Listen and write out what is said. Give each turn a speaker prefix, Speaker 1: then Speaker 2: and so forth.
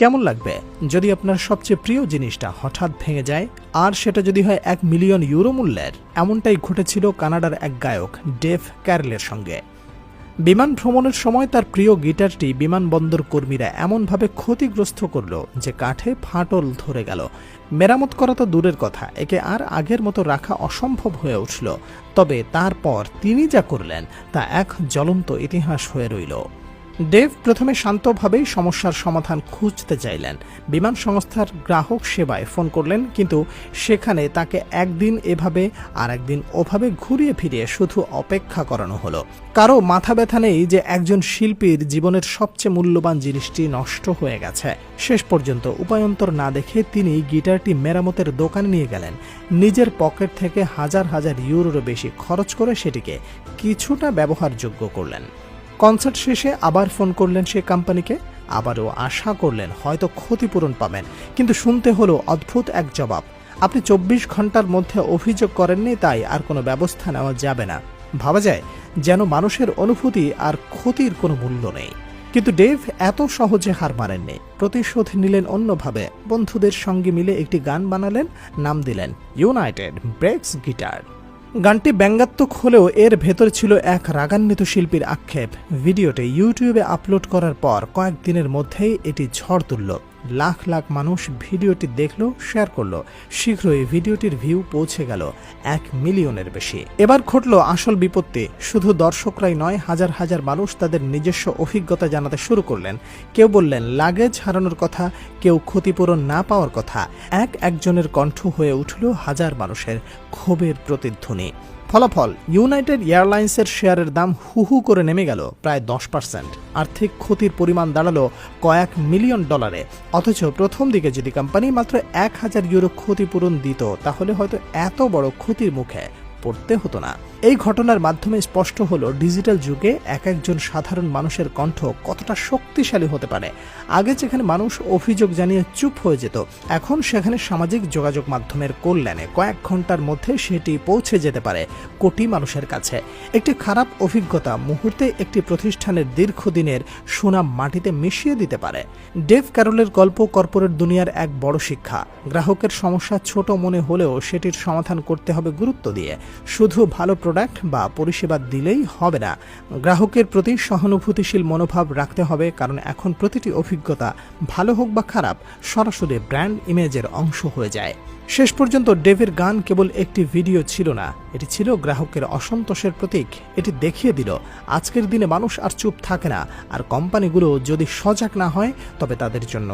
Speaker 1: কেমন লাগবে? যদি আপনার সবচেয়ে প্রিয় জিনিসটা হঠাৎ ভেঙে যায়, আর সেটা যদি হয় এক মিলিয়ন ইউরো মূল্যের, এমনটাই ঘটেছিল কানাডার এক গায়ক, ডেভ ক্যারলের সঙ্গে। বিমান ভ্রমণের সময় তার প্রিয় গিটারটি বিমানবন্দর কর্মীরা এমনভাবে ক্ষতিগ্রস্ত করল যে কাঠে ফাটল ধরে গেল। মেরামত করা তো দূরের কথা, একে আর আগের মতো রাখা অসম্ভব হয়ে উঠল। তবে তারপর তিনি যা করলেন, তা এক জ্বলন্ত ইতিহাস হয়ে রইল। ডেভ প্রথমে শান্তভাবেই সমস্যার সমাধান খুঁজতে চাইলেন। বিমান সংস্থার গ্রাহক সেবায় ফোন করলেন, কিন্তু সেখানে তাকে একদিন এভাবে আর একদিন ওভাবে ঘুরিয়ে ফিরিয়ে শুধু অপেক্ষা করানো হলো। কারও মাথা ব্যথা নেই যে একজন শিল্পীর জীবনের সবচেয়ে মূল্যবান জিনিসটি নষ্ট হয়ে গেছে। শেষ পর্যন্ত উপায়ন্তর না দেখে তিনি গিটারটি মেরামতের দোকানে নিয়ে গেলেন। নিজের পকেট থেকে হাজার হাজার ইউরোর বেশি খরচ করে সেটিকে কিছুটা ব্যবহারযোগ্য করলেন। কনসার্ট শেষে আবার ফোন করলেন সে কোম্পানিকে। আবারও আশা করলেন হয়তো ক্ষতিপূরণ পাবেন। কিন্তু শুনতে হলো অদ্ভুত এক জবাব। আপনি চব্বিশ ঘণ্টার মধ্যে অভিযোগ করেননি, তাই আর কোনো ব্যবস্থা নেওয়া যাবে না। ভাবা যায় যেন মানুষের অনুভূতি আর ক্ষতির কোনো মূল্য নেই। কিন্তু ডেভ এত সহজে হার মারেননি প্রতিশোধ নিলেন অন্যভাবে। বন্ধুদের সঙ্গে মিলে একটি গান বানালেন, নাম দিলেন ইউনাইটেড ব্রেক্স গিটার। গানটি ব্যঙ্গাত্মক হলেও এর ভেতর ছিল এক রাগান্বিত শিল্পীর আক্ষেপ। ভিডিওটি ইউটিউবে আপলোড করার পর কয়েকদিনের মধ্যেই এটি ঝড় তুলল। লাখ লাখ মানুষ ভিডিওটি দেখল, শেয়ার করল। শীঘ্রই ভিডিওটির ভিউ পৌঁছে গেল এক মিলিয়নের বেশি। এবার ঘটল আসল বিপত্তি। শুধু দর্শকরাই নয়, হাজার হাজার মানুষ তাদের নিজস্ব অভিজ্ঞতা জানাতে শুরু করলেন। কেউ বললেন, লাগেজ হারানোর কথা। কেউ, ক্ষতিপূরণ না পাওয়ার কথা। এক একজনের কণ্ঠ হয়ে উঠল হাজার মানুষের ক্ষোভের প্রতিধ্বনি। ফলাফল, ইউনাইটেড এয়ারলাইন্সের শেয়ারের দাম হু হু করে নেমে গেল, প্রায় দশ পার্সেন্ট। আর্থিক ক্ষতির পরিমাণ দাঁড়াল কয়েক মিলিয়ন ডলারে। অথচ প্রথম দিকে যদি কোম্পানি মাত্র এক হাজার ইউরো ক্ষতিপূরণ দিত, তাহলে হয়তো এত বড় ক্ষতির মুখে পড়তে হতো না। এই ঘটনার মাধ্যমে স্পষ্ট হলো, ডিজিটাল যুগে এক একজন সাধারণ মানুষের কণ্ঠ কতটা শক্তিশালী হতে পারে। আগে যেখানে মানুষ অভিযোগ জানিয়ে চুপ হয়ে যেত, এখন সেখানে সামাজিক যোগাযোগ মাধ্যমের কল্যাণে কয়েক ঘণ্টার মধ্যে সেটি পৌঁছে যেতে পারে কোটি মানুষের কাছে। একটি খারাপ অভিজ্ঞতা মুহূর্তে একটি প্রতিষ্ঠানের দীর্ঘদিনের সুনাম মাটিতে মিশিয়ে দিতে পারে। ডেভ ক্যারলের গল্প কর্পোরেট দুনিয়ার এক বড় শিক্ষা। গ্রাহকের সমস্যা ছোট মনে হলেও সেটির সমাধান করতে হবে গুরুত্ব দিয়ে। শুধু ভালো প্রোডাক্ট বা পরিষেবা দিলেই হবে না। গ্রাহকের প্রতি সহানুভূতিশীল মনোভাব রাখতে হবে, কারণ এখন প্রতিটি অভিজ্ঞতা, ভালো হোক বা খারাপ, সরাসরি ব্র্যান্ড ইমেজের অংশ হয়ে যায়। শেষ পর্যন্ত ডেভের গান কেবল একটি ভিডিও ছিল না, এটি ছিল গ্রাহকের অসন্তোষের প্রতীক। এটি দেখিয়ে দিল, আজকের দিনে মানুষ আর চুপ থাকে না, আর কোম্পানিগুলো যদি সজাগ না হয়, তবে তাদের জন্য